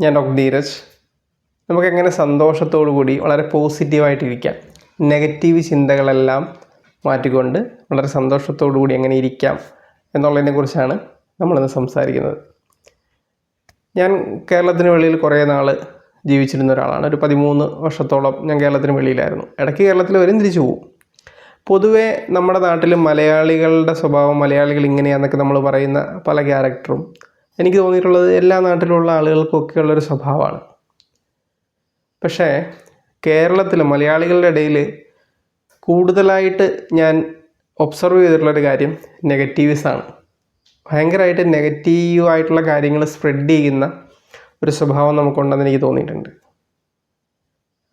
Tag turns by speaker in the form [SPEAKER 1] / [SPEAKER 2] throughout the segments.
[SPEAKER 1] ഞാൻ ഡോക്ടർ ധീരജ്. നമുക്ക് എങ്ങനെ സന്തോഷത്തോടു കൂടി വളരെ പോസിറ്റീവായിട്ടിരിക്കാം. നെഗറ്റീവ് ചിന്തകളെല്ലാം മാറ്റിക്കൊണ്ട് വളരെ സന്തോഷത്തോടു കൂടി എങ്ങനെ ഇരിക്കാം എന്നുള്ളതിനെക്കുറിച്ചാണ് നമ്മളിന്ന് സംസാരിക്കുന്നത്. ഞാൻ കേരളത്തിന് വെളിയിൽ കുറേ നാൾ ജീവിച്ചിരുന്ന ഒരാളാണ്. ഒരു പതിമൂന്ന് വർഷത്തോളം ഞാൻ കേരളത്തിന് വെളിയിലായിരുന്നു. ഇടയ്ക്ക് കേരളത്തിൽ വരും തിരിച്ചു പോകും പൊതുവേ നമ്മുടെ നാട്ടിൽ മലയാളികളുടെ സ്വഭാവം മലയാളികൾ ഇങ്ങനെയാണെന്നൊക്കെ നമ്മൾ പറയുന്ന പല ക്യാരക്ടറും എനിക്ക് തോന്നിയിട്ടുള്ളത് എല്ലാ നാട്ടിലുള്ള ആളുകൾക്കൊക്കെ ഉള്ളൊരു സ്വഭാവമാണ്. പക്ഷേ കേരളത്തിൽ മലയാളികളുടെ ഇടയിൽ കൂടുതലായിട്ട് ഞാൻ ഒബ്സർവ് ചെയ്തിട്ടുള്ളൊരു കാര്യം നെഗറ്റീവ്സാണ് ഭയങ്കരമായിട്ട് നെഗറ്റീവായിട്ടുള്ള കാര്യങ്ങൾ സ്പ്രെഡ് ചെയ്യുന്ന ഒരു സ്വഭാവം നമുക്കുണ്ടെന്ന് എനിക്ക് തോന്നിയിട്ടുണ്ട്.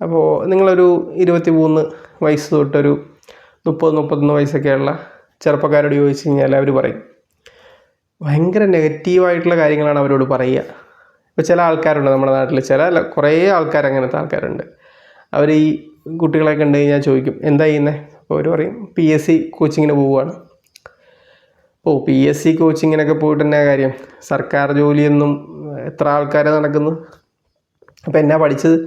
[SPEAKER 1] അപ്പോൾ നിങ്ങളൊരു ഇരുപത്തി മൂന്ന് വയസ്സ് തൊട്ടൊരു മുപ്പത് മുപ്പത്തൊന്ന് വയസ്സൊക്കെയുള്ള ചെറുപ്പക്കാരോട് ചോദിച്ചു കഴിഞ്ഞാൽ അവർ പറയും ഭയങ്കര നെഗറ്റീവായിട്ടുള്ള കാര്യങ്ങളാണ് അവരോട് പറയുക. ഇപ്പോൾ ചില ആൾക്കാരുണ്ട് നമ്മുടെ നാട്ടിൽ ചില കുറേ ആൾക്കാർ അങ്ങനത്തെ ആൾക്കാരുണ്ട്. അവർ ഈ കുട്ടികളെ കണ്ടു കഴിഞ്ഞാൽ ചോദിക്കും എന്താ ചെയ്യുന്നത് അപ്പോൾ അവർ പറയും പി എസ് സി കോച്ചിങ്ങിന് പോവുകയാണ്. ഓ പി എസ് സി കോച്ചിങ്ങിനൊക്കെ പോയിട്ട് തന്നെ കാര്യം? സർക്കാർ ജോലിയൊന്നും എത്ര ആൾക്കാരെ നടക്കുന്നു അപ്പോൾ എന്നാ പഠിച്ചത്?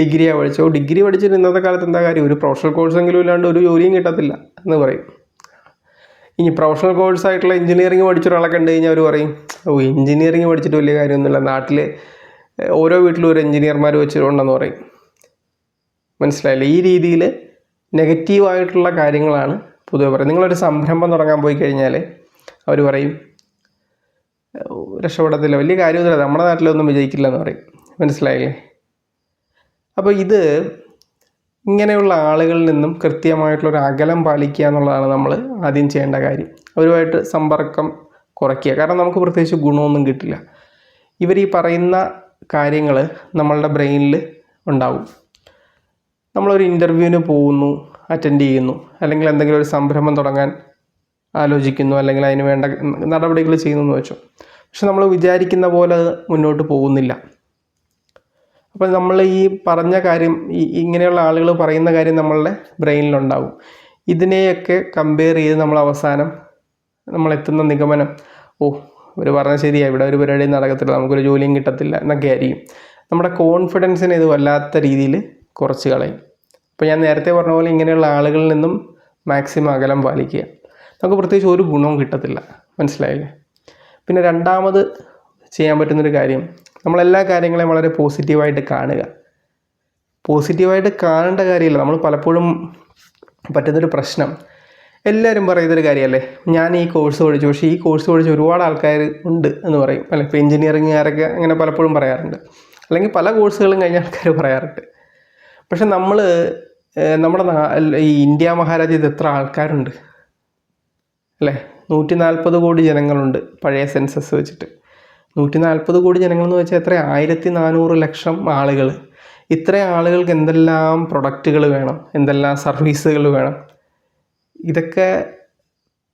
[SPEAKER 1] ഡിഗ്രിയാണ് പഠിച്ചോ ഡിഗ്രി പഠിച്ചിട്ട് ഇന്നത്തെ കാലത്ത് എന്താ കാര്യം? ഒരു പ്രൊഫഷണൽ കോഴ്സെങ്കിലും ഇല്ലാണ്ട് ഒരു ജോലിയും കിട്ടത്തില്ല എന്ന് പറയും. ഇനി പ്രൊഫഷണൽ കോഴ്സായിട്ടുള്ള എഞ്ചിനീയറിംഗ് പഠിച്ച ഒരാളെ കണ്ടു കഴിഞ്ഞാൽ അവർ പറയും ഓ എഞ്ചിനീയറിംഗ് പഠിച്ചിട്ട് വലിയ കാര്യമൊന്നുമില്ല. നാട്ടിൽ ഓരോ വീട്ടിലും ഒരു എഞ്ചിനീയർമാർ വെച്ചിട്ടുണ്ടെന്ന് പറയും. മനസ്സിലായില്ലേ? ഈ രീതിയിൽ നെഗറ്റീവായിട്ടുള്ള കാര്യങ്ങളാണ് പൊതുവെ പറയുന്നത്. നിങ്ങളൊരു സംരംഭം തുടങ്ങാൻ പോയി കഴിഞ്ഞാൽ അവർ പറയും "ഓ, രക്ഷപ്പെടത്തില്ല. വലിയ കാര്യമൊന്നുമില്ല. നമ്മുടെ നാട്ടിലൊന്നും വിജയിക്കില്ല എന്ന് പറയും. മനസ്സിലായില്ലേ? അപ്പോൾ ഇത് ഇങ്ങനെയുള്ള ആളുകളിൽ നിന്നും കൃത്യമായിട്ടുള്ള ഒരു അകലം പാലിക്കുക എന്നുള്ളതാണ് നമ്മൾ ആദ്യം ചെയ്യേണ്ട കാര്യം. അവരുമായിട്ട് സമ്പർക്കം കുറയ്ക്കുക. കാരണം നമുക്ക് പ്രത്യേകിച്ച് ഗുണമൊന്നും കിട്ടില്ല. ഇവർ ഈ പറയുന്ന കാര്യങ്ങൾ നമ്മളുടെ ബ്രെയിനിൽ ഉണ്ടാവും. നമ്മളൊരു ഇന്റർവ്യൂവിന് പോകുന്നു അറ്റൻഡ് ചെയ്യുന്നു അല്ലെങ്കിൽ എന്തെങ്കിലും ഒരു സംരംഭം തുടങ്ങാൻ ആലോചിക്കുന്നു അല്ലെങ്കിൽ അതിന് വേണ്ട നടപടികൾ ചെയ്യുന്നു എന്ന് വെച്ചോ. പക്ഷെ നമ്മൾ വിചാരിക്കുന്ന പോലെ അത് മുന്നോട്ട് പോകുന്നില്ല. അപ്പോൾ നമ്മൾ ഈ പറഞ്ഞ കാര്യം ഈ ഇങ്ങനെയുള്ള ആളുകൾ പറയുന്ന കാര്യം നമ്മളുടെ ബ്രെയിനിലുണ്ടാവും. ഇതിനെയൊക്കെ കമ്പയർ ചെയ്ത് നമ്മൾ അവസാനം നമ്മൾ എത്തുന്ന നിഗമനം ഓ ഇവർ പറഞ്ഞ ശരിയാണ് ഇവിടെ ഒരു പരിപാടി നടക്കത്തില്ല നമുക്കൊരു ജോലിയും കിട്ടത്തില്ല എന്നൊക്കെ ആയിരിക്കും. നമ്മുടെ കോൺഫിഡൻസിനെ ഇത് വല്ലാത്ത രീതിയിൽ കുറച്ച് കളയും. അപ്പോൾ ഞാൻ നേരത്തെ പറഞ്ഞ പോലെ ഇങ്ങനെയുള്ള ആളുകളിൽ നിന്നും മാക്സിമം അകലം പാലിക്കുക. നമുക്ക് പ്രത്യേകിച്ച് ഒരു ഗുണവും കിട്ടത്തില്ല. മനസ്സിലായില്ലേ? പിന്നെ രണ്ടാമത് ചെയ്യാൻ പറ്റുന്നൊരു കാര്യം നമ്മളെല്ലാ കാര്യങ്ങളെയും വളരെ പോസിറ്റീവായിട്ട് കാണുക. പോസിറ്റീവായിട്ട് കാണേണ്ട കാര്യമില്ല. നമ്മൾ പലപ്പോഴും പറ്റുന്നൊരു പ്രശ്നം. എല്ലാവരും പറയുന്നൊരു കാര്യമല്ലേ? ഞാൻ ഈ കോഴ്സ് പഠിച്ചു. പക്ഷേ ഈ കോഴ്സ് പഠിച്ച ഒരുപാട് ആൾക്കാർ ഉണ്ട് എന്ന് പറയും. അല്ലെ? ഇപ്പോൾ എഞ്ചിനീയറിംഗുകാരൊക്കെ അങ്ങനെ പലപ്പോഴും പറയാറുണ്ട്. അല്ലെങ്കിൽ പല കോഴ്സുകളും കഴിഞ്ഞ ആൾക്കാർ പറയാറുണ്ട്. പക്ഷെ നമ്മൾ നമ്മുടെ ഈ ഇന്ത്യ മഹാരാജ്യത്ത് എത്ര ആൾക്കാരുണ്ട്? അല്ലേ? നൂറ്റി നാൽപ്പത് കോടി ജനങ്ങളുണ്ട് പഴയ സെൻസസ് വെച്ചിട്ട്. നൂറ്റി നാൽപ്പത് കോടി ജനങ്ങൾ എന്ന് വെച്ചാൽ എത്ര? ആയിരത്തി നാനൂറ് ലക്ഷം ആളുകൾ. ഇത്രയും ആളുകൾക്ക് എന്തെല്ലാം പ്രൊഡക്റ്റുകൾ വേണം? എന്തെല്ലാം സർവീസുകൾ വേണം? ഇതൊക്കെ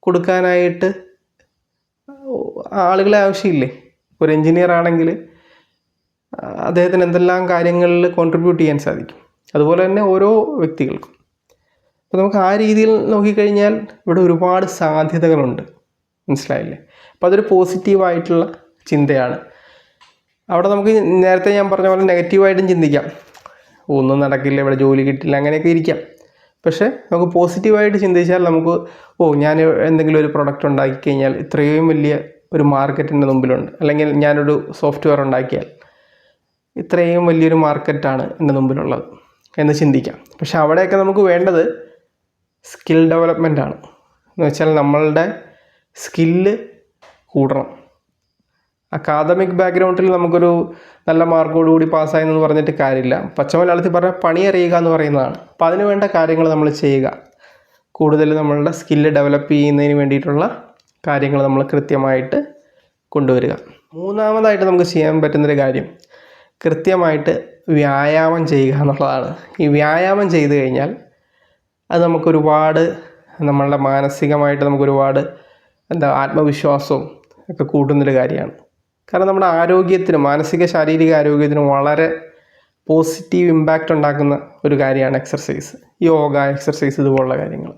[SPEAKER 1] കൊടുക്കാനായിട്ട് ആളുകളെ ആവശ്യമില്ലേ? ഒരു എൻജിനീയർ ആണെങ്കിൽ അദ്ദേഹത്തിന് എന്തെല്ലാം കാര്യങ്ങളിൽ കോൺട്രിബ്യൂട്ട് ചെയ്യാൻ സാധിക്കും? അതുപോലെ തന്നെ ഓരോ വ്യക്തികൾക്കും. അപ്പോൾ നമുക്ക് ആ രീതിയിൽ നോക്കിക്കഴിഞ്ഞാൽ ഇവിടെ ഒരുപാട് സാധ്യതകളുണ്ട്. മനസ്സിലായില്ലേ? അപ്പോൾ അതൊരു പോസിറ്റീവായിട്ടുള്ള ചിന്തയാണ്. അവിടെ നമുക്ക് നേരത്തെ ഞാൻ പറഞ്ഞ പോലെ നെഗറ്റീവായിട്ടും ചിന്തിക്കാം. ഒന്നും നടക്കില്ല ഇവിടെ ജോലി കിട്ടില്ല അങ്ങനെയൊക്കെ ഇരിക്കാം. പക്ഷേ നമുക്ക് പോസിറ്റീവായിട്ട് ചിന്തിച്ചാൽ നമുക്ക് ഓ ഞാൻ എന്തെങ്കിലും ഒരു പ്രൊഡക്റ്റ് ഉണ്ടാക്കി കഴിഞ്ഞാൽ ഇത്രയും വലിയ ഒരു മാർക്കറ്റിന്റെ മുമ്പിലുണ്ട്. അല്ലെങ്കിൽ ഞാനൊരു സോഫ്റ്റ്വെയർ ഉണ്ടാക്കിയാൽ ഇത്രയും വലിയൊരു മാർക്കറ്റാണ് എന്റെ മുമ്പിലുള്ളത് എന്ന് ചിന്തിക്കാം. പക്ഷേ അവിടെയൊക്കെ നമുക്ക് വേണ്ടത് സ്കിൽ ഡെവലപ്മെന്റ് ആണ്. എന്ന് വെച്ചാൽ നമ്മളുടെ സ്കില്ല് കൂടണം. അക്കാദമിക് ബാക്ക്ഗ്രൗണ്ടിൽ നമുക്കൊരു നല്ല മാർക്കോട് കൂടി പാസ്സായി എന്ന് പറഞ്ഞിട്ട് കാര്യമില്ല. പച്ചമലയാളത്തിൽ പറഞ്ഞാൽ പണി അറിയുക എന്ന് പറയുന്നതാണ്. അപ്പോൾ അതിന് വേണ്ട കാര്യങ്ങൾ നമ്മൾ ചെയ്യുക. കൂടുതൽ നമ്മളുടെ സ്കില്ല് ഡെവലപ്പ് ചെയ്യുന്നതിന് വേണ്ടിയിട്ടുള്ള കാര്യങ്ങൾ നമ്മൾ കൃത്യമായിട്ട് കൊണ്ടുവരിക. മൂന്നാമതായിട്ട് നമുക്ക് ചെയ്യാൻ പറ്റുന്നൊരു കാര്യം കൃത്യമായിട്ട് വ്യായാമം ചെയ്യുക എന്നുള്ളതാണ്. ഈ വ്യായാമം ചെയ്തു കഴിഞ്ഞാൽ അത് നമുക്കൊരുപാട് നമ്മളുടെ മാനസികമായിട്ട് നമുക്കൊരുപാട് എന്താ ആത്മവിശ്വാസവും ഒക്കെ കൂട്ടുന്നൊരു കാര്യമാണ്. കാരണം നമ്മുടെ ആരോഗ്യത്തിന് മാനസിക ശാരീരിക ആരോഗ്യത്തിനും വളരെ പോസിറ്റീവ് ഇമ്പാക്റ്റ് ഉണ്ടാക്കുന്ന ഒരു കാര്യമാണ് എക്സർസൈസ് യോഗ എക്സർസൈസ് ഇതുപോലുള്ള കാര്യങ്ങൾ.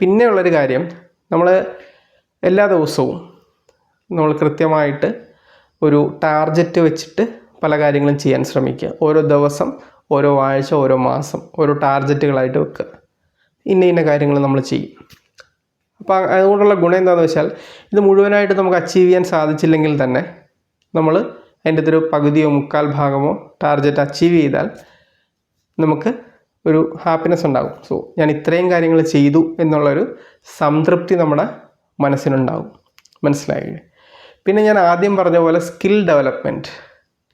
[SPEAKER 1] പിന്നെയുള്ളൊരു കാര്യം നമ്മൾ എല്ലാ ദിവസവും നമ്മൾ കൃത്യമായിട്ട് ഒരു ടാർജറ്റ് വെച്ചിട്ട് പല കാര്യങ്ങളും ചെയ്യാൻ ശ്രമിക്കുക. ഓരോ ദിവസം ഓരോ ആഴ്ച ഓരോ മാസം ഓരോ ടാർജറ്റുകളായിട്ട് വെക്കുക. ഇന്ന ഇന്ന കാര്യങ്ങൾ നമ്മൾ ചെയ്യും. അപ്പോൾ അതുകൊണ്ടുള്ള ഗുണം എന്താണെന്ന് വെച്ചാൽ ഇത് മുഴുവനായിട്ട് നമുക്ക് അച്ചീവ് ചെയ്യാൻ സാധിച്ചില്ലെങ്കിൽ തന്നെ നമ്മൾ അതിന്റെ ഒരു പകുതിയോ മുക്കാൽ ഭാഗമോ ടാർഗറ്റ് അച്ചീവ് ചെയ്താൽ നമുക്ക് ഒരു ഹാപ്പിനെസ് ഉണ്ടാകും. സോ ഞാൻ ഇത്രയും കാര്യങ്ങൾ ചെയ്തു എന്നുള്ളൊരു സംതൃപ്തി നമ്മുടെ മനസ്സിനുണ്ടാകും. മനസ്സിലായില്ലേ? പിന്നെ ഞാൻ ആദ്യം പറഞ്ഞ പോലെ സ്കിൽ ഡെവലപ്മെന്റ്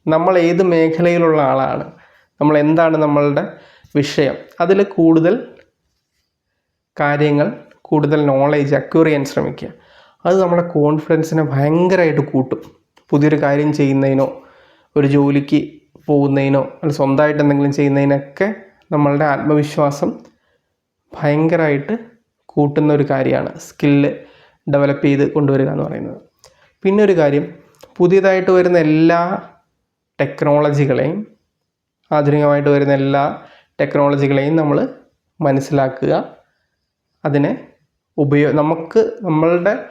[SPEAKER 1] നമ്മൾ ഏത് മേഖലയിലുള്ള ആളാണ്? നമ്മൾ എന്താണ് നമ്മളുടെ വിഷയം? അതിൽ കൂടുതൽ കാര്യങ്ങൾ കൂടുതൽ നോളേജ് അക്വയർ ചെയ്യാൻ ശ്രമിക്കുക. അത് നമ്മുടെ കോൺഫിഡൻസിനെ ഭയങ്കരമായിട്ട് കൂട്ടും. പുതിയൊരു കാര്യം ചെയ്യുന്നതിനോ ഒരു ജോലിക്ക് പോകുന്നതിനോ അല്ല സ്വന്തമായിട്ട് എന്തെങ്കിലും ചെയ്യുന്നതിനൊക്കെ നമ്മളുടെ ആത്മവിശ്വാസം ഭയങ്കരമായിട്ട് കൂട്ടുന്ന ഒരു കാര്യമാണ്. സ്കില്ല് ഡെവലപ്പ് ചെയ്ത് കൊണ്ടുവരിക എന്ന് പറയുന്നത്. പിന്നെ ഒരു കാര്യം പുതിയതായിട്ട് വരുന്ന എല്ലാ ടെക്നോളജികളെയും ആധുനികമായിട്ട് വരുന്ന എല്ലാ ടെക്നോളജികളെയും നമ്മൾ മനസ്സിലാക്കുക. അതിനെ ഉപയോ നമുക്ക് നമ്മളുടെ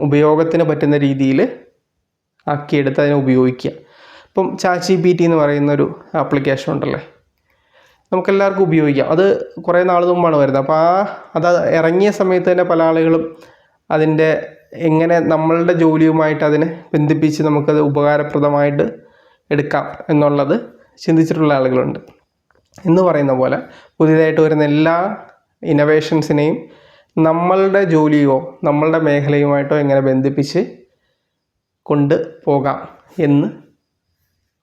[SPEAKER 1] ഉപയോഗത്തിന് പറ്റുന്ന രീതിയിൽ ആക്കിയെടുത്ത് അതിനെ ഉപയോഗിക്കുക. ഇപ്പം ചാച്ചി പി ടി എന്ന് പറയുന്നൊരു ആപ്ലിക്കേഷൻ ഉണ്ടല്ലേ? നമുക്കെല്ലാവർക്കും ഉപയോഗിക്കാം. അത് കുറേ നാൾ മുമ്പാണ് വരുന്നത്. അപ്പോൾ ആ അത് ഇറങ്ങിയ സമയത്ത് തന്നെ പല ആളുകളും അതിന്റെ എങ്ങനെ നമ്മളുടെ ജോലിയുമായിട്ട് അതിനെ ബന്ധിപ്പിച്ച് നമുക്കത് ഉപകാരപ്രദമായിട്ട് എടുക്കാം എന്നുള്ളത് ചിന്തിച്ചിട്ടുള്ള ആളുകളുണ്ട്. എന്ന് പറയുന്ന പോലെ പുതിയതായിട്ട് വരുന്ന എല്ലാ ഇന്നവേഷൻസിനെയും നമ്മളുടെ ജോലിയോ നമ്മളുടെ മേഖലയുമായിട്ടോ എങ്ങനെ ബന്ധിപ്പിച്ച് കൊണ്ട് പോകാം എന്ന്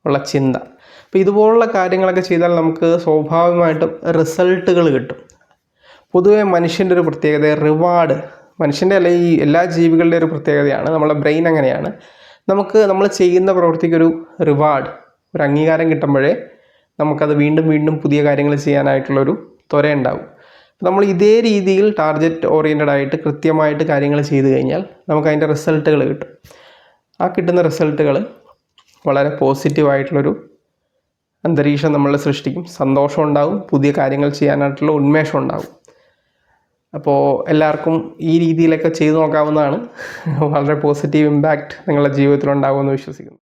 [SPEAKER 1] ഉള്ള ചിന്ത. അപ്പോൾ ഇതുപോലുള്ള കാര്യങ്ങളൊക്കെ ചെയ്താൽ നമുക്ക് സ്വാഭാവികമായിട്ടും റിസൾട്ടുകൾ കിട്ടും. പൊതുവേ മനുഷ്യന്റെ ഒരു പ്രത്യേകത റിവാർഡ് മനുഷ്യന്റെ അല്ല ഈ എല്ലാ ജീവികളുടെ ഒരു പ്രത്യേകതയാണ് നമ്മളെ ബ്രെയിൻ അങ്ങനെയാണ്. നമുക്ക് നമ്മൾ ചെയ്യുന്ന പ്രവൃത്തിക്കൊരു റിവാർഡ് ഒരു അംഗീകാരം കിട്ടുമ്പോഴേ നമുക്കത് വീണ്ടും വീണ്ടും പുതിയ കാര്യങ്ങൾ ചെയ്യാനായിട്ടുള്ളൊരു ത്വര ഉണ്ടാവും. നമ്മൾ ഇതേ രീതിയിൽ ടാർഗറ്റ് ഓറിയന്റഡ് ആയിട്ട് കൃത്യമായിട്ട് കാര്യങ്ങൾ ചെയ്തു കഴിഞ്ഞാൽ നമുക്ക് അതിന്റെ റിസൾട്ടുകൾ കിട്ടും. ആ കിട്ടുന്ന റിസൾട്ടുകൾ വളരെ പോസിറ്റീവായിട്ടുള്ളൊരു അന്തരീക്ഷം നമ്മൾ സൃഷ്ടിക്കും. സന്തോഷം ഉണ്ടാകും പുതിയ കാര്യങ്ങൾ ചെയ്യാനായിട്ടുള്ള ഉന്മേഷം ഉണ്ടാകും അപ്പോൾ എല്ലാവർക്കും ഈ രീതിയിലൊക്കെ ചെയ്തു നോക്കാവുന്നതാണ്. വളരെ പോസിറ്റീവ് ഇമ്പാക്റ്റ് നിങ്ങളുടെ ജീവിതത്തിൽ ഉണ്ടാകുമെന്ന് വിശ്വസിക്കുന്നു.